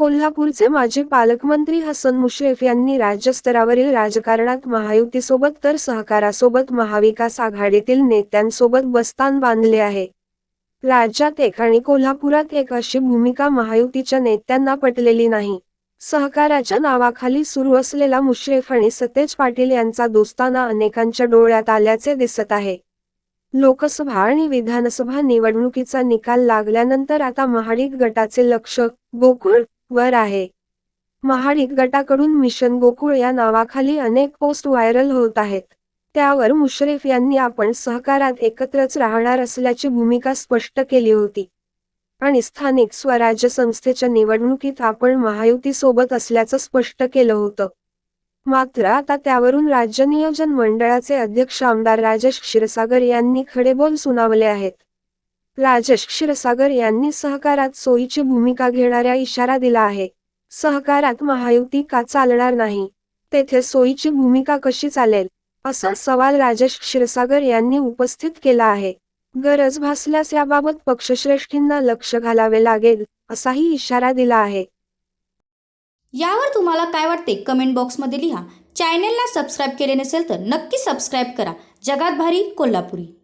कोल्हापूरचे माजी पालकमंत्री हसन मुश्रीफ यांनी राज्यस्तरावरील राजकारणात महायुतीसोबत तर सहकारासोबत महाविकास आघाडीतील नेत्यांसोबत बस्तान बांधले आहे. राज्यात एक आणि कोल्हापुरात एक अशी भूमिका महायुतीच्या नेत्यांना पटलेली नाही. सहकाराच्या नावाखाली सुरू असलेला मुश्रीफ आणि सतेज पाटील यांचा दोस्ताना अनेकांच्या डोळ्यात आल्याचे दिसत आहे. लोकसभा आणि विधानसभा निवडणुकीचा निकाल लागल्यानंतर आता महाडिक गटाचे लक्ष गोकुळ वर आहे. महाडिक गटाकडून मिशन गोकुळ या नावाखाली अनेक पोस्ट व्हायरल होत आहेत. त्यावर मुश्रीफ यांनी आपण सहकारात एकत्रच राहणार असल्याची भूमिका स्पष्ट केली होती. आणि स्थानिक स्वराज्य संस्थेच्या निवडणुकीत आपण महायुती सोबत असल्याचं स्पष्ट केलं होतं. मात्र आता त्यावरून राज्य नियोजन मंडळाचे अध्यक्ष आमदार राजेश क्षीरसागर यांनी खडेबोल सुनावले आहेत. राजेश क्षीरसागर यांनी सहकारात सोयीची भूमिका घेणाऱ्या इशारा दिला आहे. सहकारात महायुती का चालणार नाही? तेथे सोयीची भूमिका कशी चालेल? असा सवाल राजेश क्षीरसागर यांनी उपस्थित केला आहे. गरज भासल्यास याबाबत पक्षश्रेष्ठींना लक्ष घालावे लागेल असाही इशारा दिला आहे. यावर तुम्हाला काय वाटते कमेंट बॉक्समध्ये लिहा. चॅनेलला सबस्क्राईब केले नसेल तर नक्की सबस्क्राईब करा. जगात भारी कोल्हापुरी.